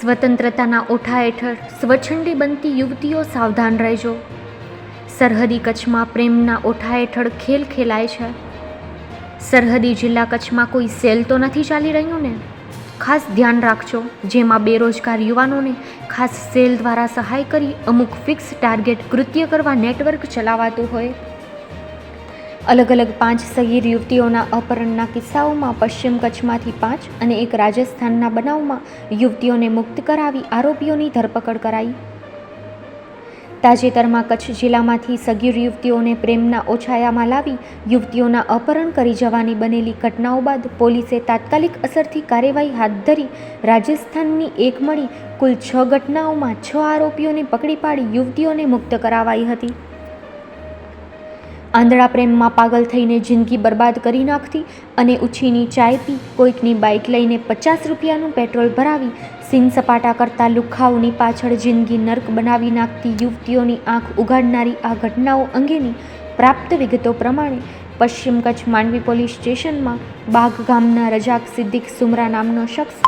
સ્વતંત્રતાના ઓઠા હેઠળ સ્વછંડી બનતી યુવતીઓ સાવધાન રહેજો. સરહદી કચ્છમાં પ્રેમના ઓઠા હેઠળ ખેલ ખેલાય છે. સરહદી જિલ્લા કચ્છમાં કોઈ સેલ તો નથી ચાલી રહ્યું ને? ખાસ ધ્યાન રાખજો, જેમાં બેરોજગાર યુવાનોને ખાસ સેલ દ્વારા સહાય કરી અમુક ફિક્સ ટાર્ગેટ કૃત્ય કરવા નેટવર્ક ચલાવાતું હોય. અલગ અલગ પાંચ સગીર યુવતીઓના અપહરણના કિસ્સાઓમાં પશ્ચિમ કચ્છમાંથી પાંચ અને એક રાજસ્થાનના બનાવમાં યુવતીઓને મુક્ત કરાવી આરોપીઓની ધરપકડ કરાઈ. તાજેતરમાં કચ્છ જિલ્લામાંથી સગીર યુવતીઓને પ્રેમના ઓછાયામાં લાવી યુવતીઓના અપહરણ કરી જવાની બનેલી ઘટનાઓ બાદ પોલીસે તાત્કાલિક અસરથી કાર્યવાહી હાથ ધરી રાજસ્થાનની એક મળી કુલ છ ઘટનાઓમાં છ આરોપીઓને પકડી પાડી યુવતીઓને મુક્ત કરાવાઈ હતી. આંધળા પ્રેમમાં પાગલ થઈને જિંદગી બરબાદ કરી નાખતી અને ઉછીની ચાય પી, કોઈકની બાઇક લઈને પચાસ રૂપિયાનું પેટ્રોલ ભરાવી, સીન સપાટા કરતા લુખાઓની પાછળ જિંદગી નર્ક બનાવી નાખતી યુવતીઓની આંખ ઉગાડનારી આ ઘટનાઓ અંગેની પ્રાપ્ત વિગતો પ્રમાણે પશ્ચિમ કચ્છ માંડવી પોલીસ સ્ટેશનમાં બાગ ગામના રજાક સિદ્દીક સુમરા નામનો શખ્સ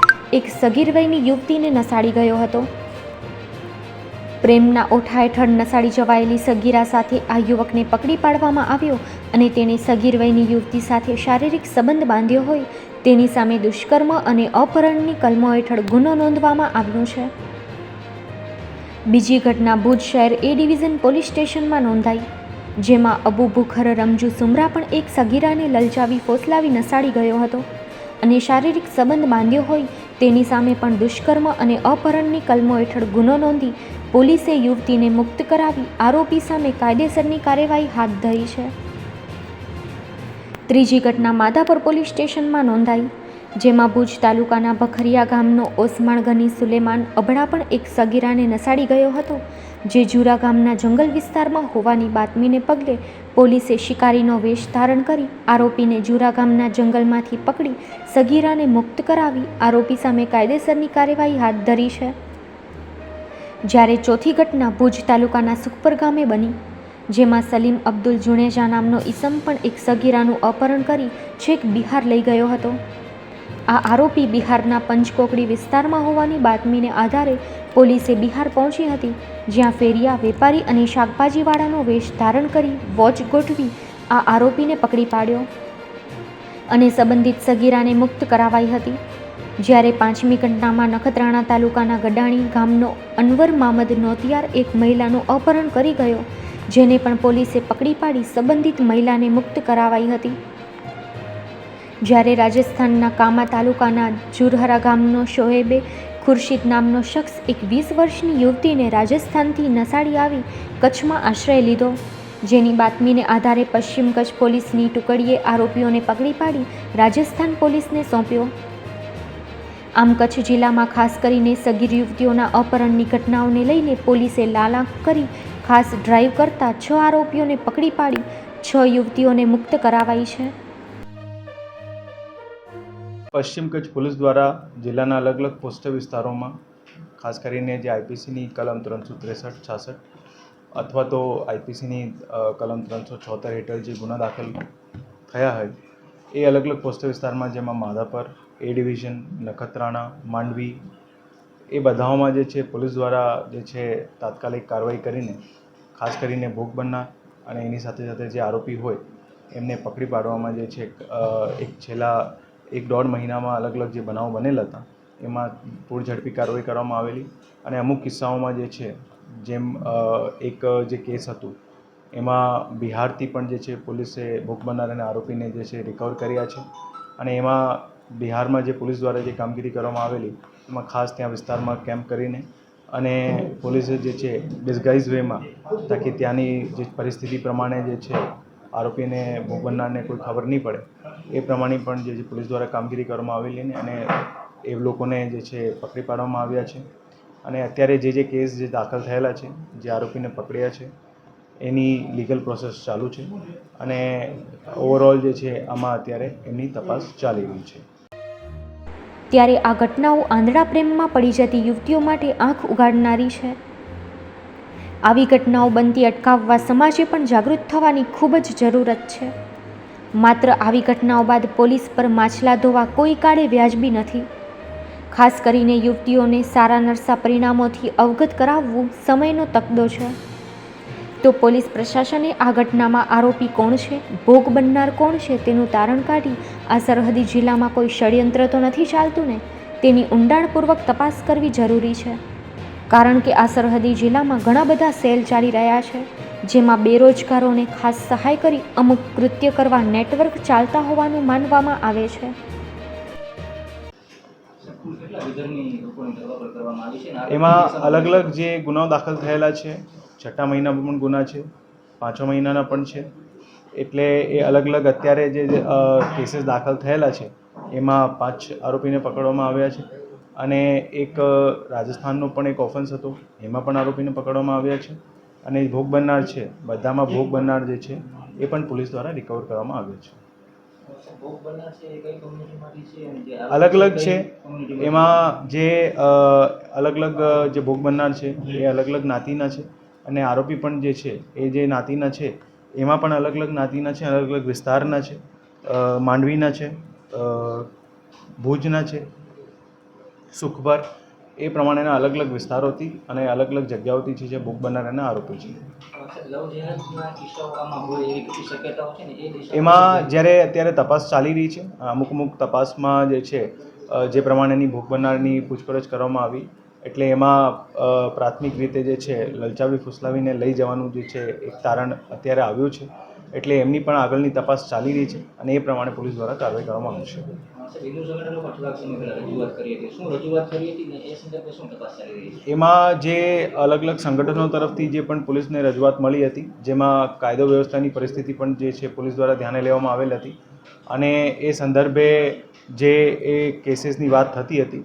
એક સગીર વયની યુવતીને નસાડી ગયો હતો. પ્રેમના ઓઠા હેઠળ નસાડી જવાયેલી સગીરા સાથે આ યુવકને પકડી પાડવામાં આવ્યો અને તેણે સગીર વયની યુવતી સાથે શારીરિક સંબંધ બાંધ્યો હોય તેની સામે દુષ્કર્મ અને અપહરણની કલમો હેઠળ ગુનો નોંધવામાં આવ્યો છે. બીજી ઘટના ભુજ શહેર એ ડિવિઝન પોલીસ સ્ટેશનમાં નોંધાઈ, જેમાં અબુ બુખર, રમજુ સુમરા પણ એક સગીરાને લલચાવી ફોસલાવી નસાડી ગયો હતો અને શારીરિક સંબંધ બાંધ્યો હોય તેની સામે પણ દુષ્કર્મ અને અપહરણની કલમો હેઠળ ગુનો નોંધી પોલીસે યુવતીને મુક્ત કરાવી આરોપી સામે કાયદેસરની કાર્યવાહી હાથ ધરી છે. ત્રીજી ઘટના માધાપર પોલીસ સ્ટેશનમાં નોંધાઈ, જેમાં ભુજ તાલુકાના ભખરિયા ગામનો ઓસમાણ ગની સુલેમાન અબડા પણ એક સગીરાને નસાડી ગયો હતો, જે જુરા ગામના જંગલ વિસ્તારમાં હોવાની બાતમીને પગલે પોલીસે શિકારીનો વેશ ધારણ કરી આરોપીને જુરા ગામના જંગલમાંથી પકડી સગીરાને મુક્ત કરાવી આરોપી સામે કાયદેસરની કાર્યવાહી હાથ ધરી છે. જ્યારે ચોથી ઘટના ભુજ તાલુકાના સુખપર ગામે બની, જેમાં સલીમ અબ્દુલ જુણેજા નામનો ઈસમ પણ એક સગીરાનું અપહરણ કરી છેક બિહાર લઈ ગયો હતો. આ આરોપી બિહારના પંચકોકડી વિસ્તારમાં હોવાની બાતમીને આધારે પોલીસે બિહાર પહોંચી હતી, જ્યાં ફેરિયા વેપારી અને શાકભાજીવાળાનો વેશ ધારણ કરી વોચ ગોઠવી આ આરોપીને પકડી પાડ્યો. અને સંબંધિત સગીરાને મુક્ત કરાવાઈ હતી. જ્યારે પાંચમી ઘટનામાં નખત્રાણા તાલુકાના ગડાણી ગામનો અનવર મામદ નોતિયાર એક મહિલાનું અપહરણ કરી ગયો, જેને પણ પોલીસે પકડી પાડી સંબંધિત મહિલાને મુક્ત કરાવાઈ હતી. જ્યારે રાજસ્થાનના કામા તાલુકાના જુરહરા ગામનો શોએબે ખુરશીદ નામનો શખ્સ એક વીસ વર્ષની યુવતીને રાજસ્થાનથી નસાડી આવી કચ્છમાં આશ્રય લીધો. જેની બાતમીને આધારે પશ્ચિમ કચ્છ પોલીસની ટુકડીએ આરોપીઓને પકડી પાડી રાજસ્થાન પોલીસને સોંપ્યો. આમ કચ્છ જિલ્લામાં ખાસ કરીને સગીર યુવતીઓના અપહરણની ઘટનાઓને લઈને પોલીસે લાલાંક કરી ખાસ ડ્રાઈવ કરતા છ આરોપીઓને પકડી પાડી, છ યુવતીઓને મુક્ત કરાવાઈ છે. પશ્ચિમ કચ્છ પોલીસ દ્વારા જિલ્લાના અલગ અલગ પોસ્ટ વિસ્તારોમાં, ખાસ કરીને જે આઈપીસીની કલમ ત્રણસો ત્રેસઠ, છાસઠ અથવા તો આઈપીસીની કલમ ત્રણસો છોતેર હેઠળ જે ગુના દાખલ થયા હોય, એ અલગ અલગ પોસ્ટ વિસ્તારમાં જેમાં માધાપર એ ડિવિઝન, નખત્રાણા, માંડવી, એ બધાઓમાં જે છે પોલીસ દ્વારા જે છે તાત્કાલિક કાર્યવાહી કરીને, ખાસ કરીને ભોગ બનનાર અને એની સાથે સાથે જે આરોપી હોય, એમને પકડી પાડવામાં જે છે એક છેલ્લા એક દોઢ મહિનામાં અલગ અલગ જે બનાવો બનેલા હતા, એમાં પૂર ઝડપી કાર્યવાહી કરવામાં આવેલી અને અમુક કિસ્સાઓમાં જે છે, જેમ એક જે કેસ હતું, એમાં બિહારથી પણ જે છે પોલીસે ભોગ બનનાર અને આરોપીને જે છે રિકવર કર્યા છે અને એમાં બિહારમાં જે પોલીસ દ્વારા જે કામગીરી કરવામાં આવેલી, એમાં ખાસ ત્યાં વિસ્તારમાં કેમ્પ કરીને અને પોલીસે જે છે ડિસ્ગાઇઝ વેમાં તાકી ત્યાંની જે પરિસ્થિતિ પ્રમાણે જે છે, આરોપીને ભોગ બનનારને કોઈ ખબર નહીં પડે. એ પ્રમાણે પણ જે છે, પોલીસ દ્વારા કામગીરી કરવામાં આવેલી અને એ લોકોને જે છે, પકડી પાડવામાં આવ્યા છે. અને અત્યારે જે જે કેસ જે દાખલ થયેલા છે, જે આરોપીને પકડ્યા છે, એની લીગલ પ્રોસેસ ચાલુ છે. અને ઓવરઓલ જે છે, આમાં અત્યારે એમની તપાસ ચાલી રહી છે. ત્યારે આ ઘટનાઓ આંધળા પ્રેમમાં પડી જતી યુવતીઓ માટે આંખ ઉગાડનારી છે. આવી ઘટનાઓ બનતી અટકાવવા સમાજે પણ જાગૃત થવાની ખૂબ જ જરૂરત છે. માત્ર આવી ઘટનાઓ બાદ પોલીસ પર માછલા ધોવા કોઈ કાળે વ્યાજબી નથી. ખાસ કરીને યુવતીઓને સારા નરસા પરિણામોથી અવગત કરાવવું સમયનો તકદો છે. તો પોલીસ પ્રશાસને આ ઘટનામાં આરોપી કોણ છે? ભોગ બનનાર કોણ છે? તેનું તારણ કાઢી આ સરહદી જિલ્લામાં કોઈ ષડયંત્ર તો નથી ચાલતું ને? તેની ઊંડાણપૂર્વક તપાસ કરવી જરૂરી છે. કારણ કે આ સરહદી જિલ્લામાં ઘણા બધા સેલ ચાલી રહ્યા છે, જેમાં બેરોજગારોને ખાસ સહાય કરી અમુક કૃત્ય કરવા નેટવર્ક ચાલતા હોવાનું માનવામાં આવે છે. એમાં અલગ અલગ જે ગુનાઓ દાખલ થયેલા છે છઠ્ઠા મહિનામાં પણ ગુના છે, પાંચમા મહિનાના પણ છે. એટલે એ અલગ અલગ અત્યારે જે કેસીસ દાખલ થયેલા છે, એમાં પાંચ આરોપીને પકડવામાં આવ્યા છે અને એક રાજસ્થાનનો પણ એક ઓફન્સ હતો, એમાં પણ આરોપીને પકડવામાં આવ્યા છે. અને ભોગ બનનાર છે, બધામાં ભોગ બનનાર જે છે, એ પણ પોલીસ દ્વારા રિકવર કરવામાં આવ્યો છે. અલગ અલગ છે, એમાં જે અલગ અલગ જે ભોગ બનનાર છે, એ અલગ અલગ જ્ઞાતિના છે અને આરોપી પણ જે છે એ જે નાતીના છે એમાં પણ અલગ અલગ નાતીના છે અલગ અલગ વિસ્તારના છે માંડવીના છે ભુજના છે સુખભર એ પ્રમાણેના અલગ અલગ વિસ્તારોથી અને અલગ અલગ જગ્યાઓથી છે જે ભોગ બનાવવાના આરોપી છે. એમાં જ્યારે અત્યારે તપાસ ચાલી રહી છે અમુક અમુક તપાસમાં જે છે જે પ્રમાણેની ભોગ બનારની પૂછપરછ કરવામાં આવી એટલે એમાં પ્રાથમિક રીતે જે છે લલચાવી ફુસલાવીને લઈ જવાનું જે છે એક તારણ અત્યારે આવ્યું છે. એટલે એમની પણ આગળની તપાસ ચાલી રહી છે અને એ પ્રમાણે પોલીસ દ્વારા કાર્યવાહી કરવામાં આવશે એમાં જે અલગ અલગ સંગઠનો તરફથી જે પણ પોલીસને રજૂઆત મળી હતી જેમાં કાયદો વ્યવસ્થાની પરિસ્થિતિ પણ જે છે પોલીસ દ્વારા ધ્યાને લેવામાં આવેલ હતી. અને એ સંદર્ભે જે એ કેસીસની વાત થતી હતી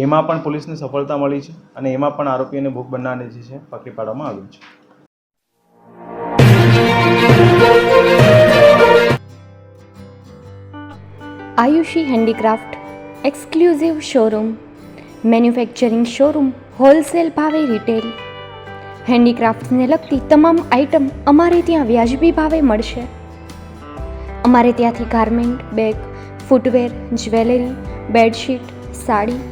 એમાં પણ પોલીસને સફળતા મળી છે અને એમાં પણ આરોપીઓને ભોગ બનનારને જે છે, પકડી પાડવામાં આવ્યું છે. Ayushi handicraft, exclusive showroom, manufacturing showroom, wholesale ભાવે રિટેલ. હેન્ડીક્રાફ્ટ્સને લગતી તમામ આઇટમ અમારે ત્યાં વ્યાજબી ભાવે મળશે. અમારે ત્યાંથી garment, bag, footwear, jewellery, bedsheet, sari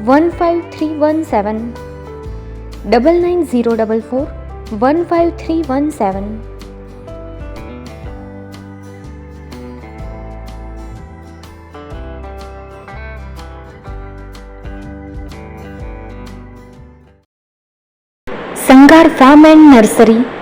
one five three one seven double nine zero double four one five three one seven Sangar farm and nursery